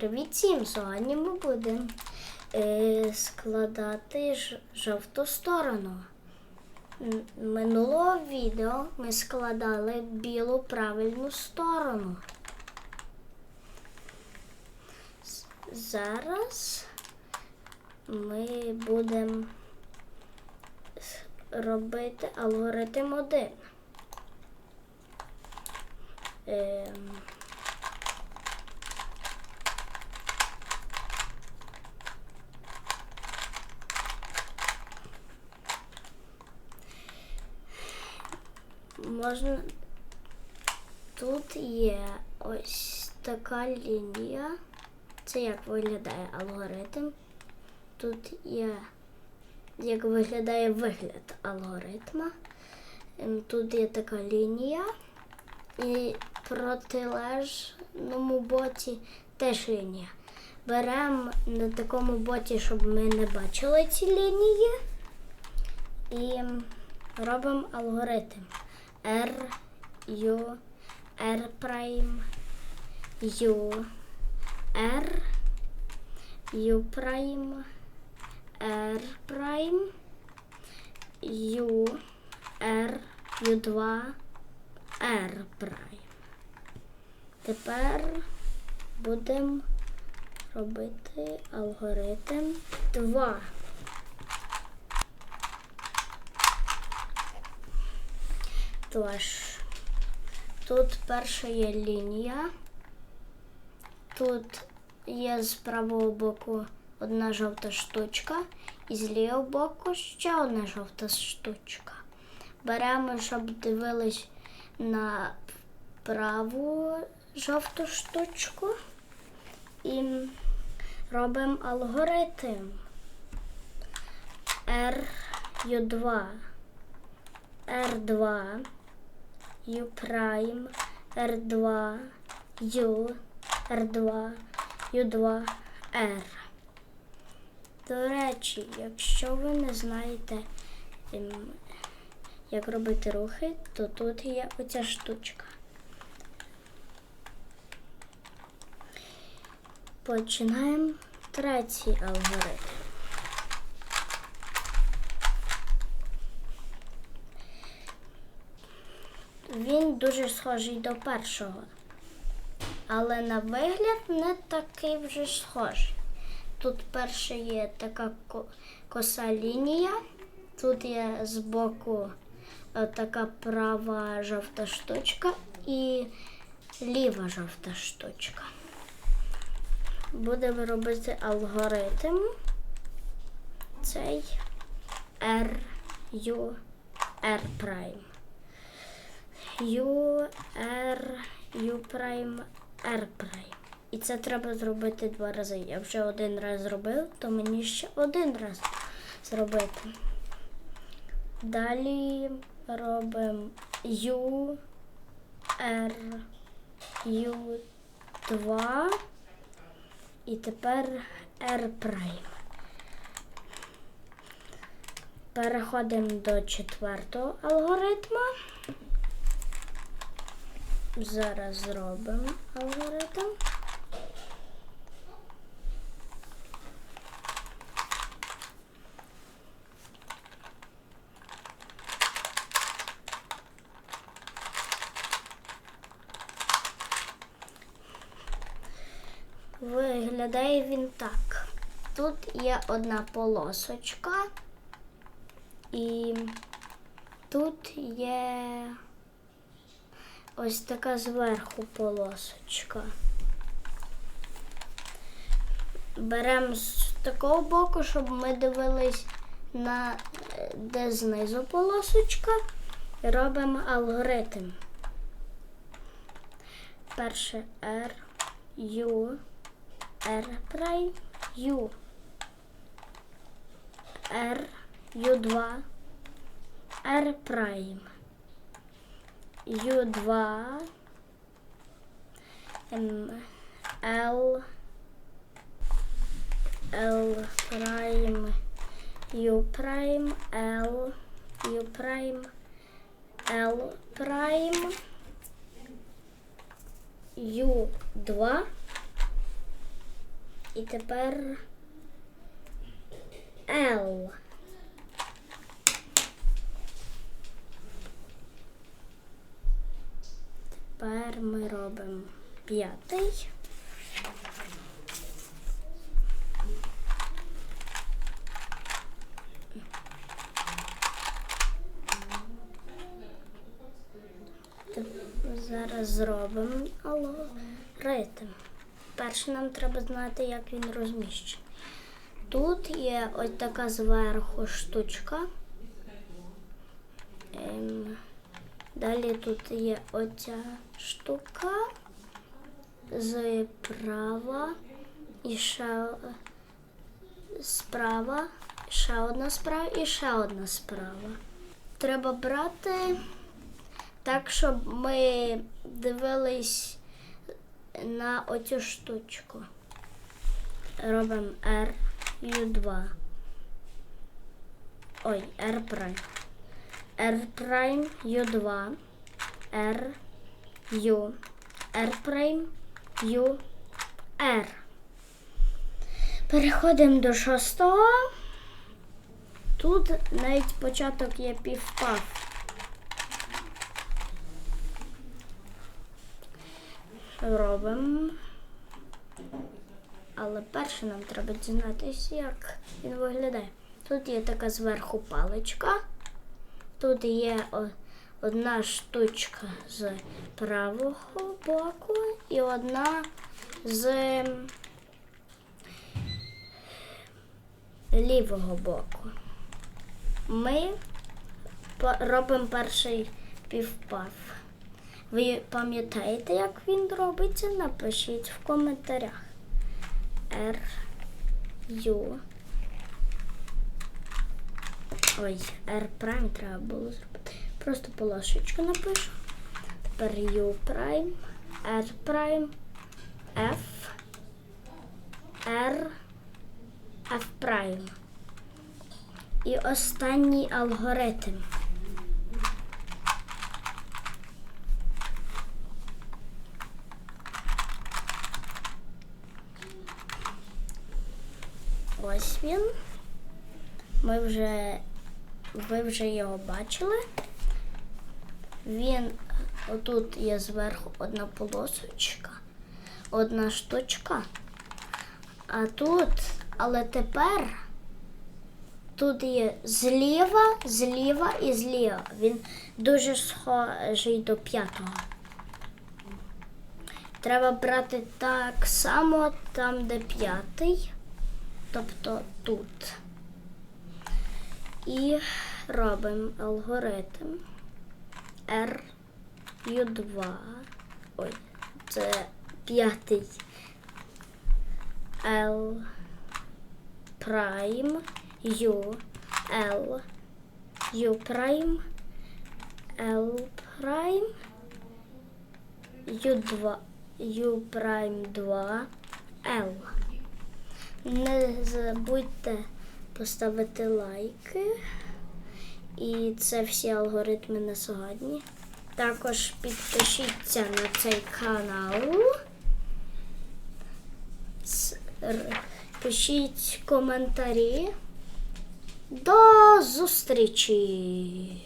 Привіт всім! Сьогодні ми будемо е, складати жовту сторону. Минулого відео ми складали білу правильну сторону. Зараз ми будемо робити алгоритм 1. Ем, можна. Тут є ось така лінія. Це як виглядає алгоритм. Тут є, як виглядає вигляд алгоритма. Ем, Тут є така лінія. І протилежному боці теж лінія. Беремо на такому боці, щоб ми не бачили ці лінії. І робимо алгоритм. R, U, R прайм, U, R, U прайм, R прайм, U, R, U2, R прайм. Тепер будемо робити алгоритм 2. Тож, тут перша є лінія. Тут є з правого боку одна жовта штучка, і з лівого боку ще одна жовта штучка. Беремо, щоб дивились на праву жовту штучку і робимо алгоритм R, U2. R2, U прайм, R2, U, R2, U2, R. До речі, якщо ви не знаєте, ем, як робити рухи, то тут є оця штучка. Починаємо третій алгоритм. Він дуже схожий до першого. Але на вигляд не такий вже схожий. Тут перше є така коса лінія, тут є збоку е, така права жовта штучка і ліва жовта штучка. Будемо робити алгоритм. Цей R, U, R прайм. U, R, U прайм, R прайм. І це треба зробити два рази. Я вже один раз зробив, то мені ще один раз зробити. Далі робимо U, R, U, 2 і тепер R прайм. Переходимо до четвертого алгоритму. Зараз зробимо алгоритм. Виглядає він так. Тут є одна полосочка, і тут є ось така зверху полосочка. Беремо з такого боку, щоб ми дивились на де знизу полосочка, і робимо алгоритм. Перше R, U, R прайм, U. R, U2, R прайм. U2, ем, L, L прайм, U прайм, L, U прайм, L прайм, U2, І тепер L. Тепер ми робимо п'ятий. Зараз зробимо алгоритм. Перше нам треба знати, як він розміщений. Тут є ось така зверху штучка. Далі тут є оця штука зправа і ще справа, ще одна справа і ще одна справа. Треба брати так, щоб ми дивились на оцю штучку. Робимо R, U2. Ой, R прайм. R прайм, U2, R, U, R прайм, U, R. Переходимо до шостого. Тут навіть початок є півпав. Робимо. Але перше нам треба дізнатися, як він виглядає. Тут є така зверху паличка. Тут є одна штучка з правого боку і одна з лівого боку. Ми робимо перший півпав. Ви пам'ятаєте, як він робиться? Напишіть в коментарях. R, U. Ой, R прайм треба було зробити. Просто полосочку напишу. Тепер U прайм, R прайм, F, R, F прайм. І останній алгоритм. Ось він. Ми вже, ви вже його бачили. Він отут є зверху одна полосочка, одна штучка. А тут, але тепер тут є зліва, зліва і зліва. Він дуже схожий до п'ятого. Треба брати так само там, де п'ятий тобто тут. І робимо алгоритм R U2. Ой, це п'ятий L прайм U L U прайм L прайм U2 U прайм 2 L. Не забудьте поставити лайки. І це всі алгоритми на сьогодні. Також підпишіться на цей канал. Пишіть коментарі. До зустрічі!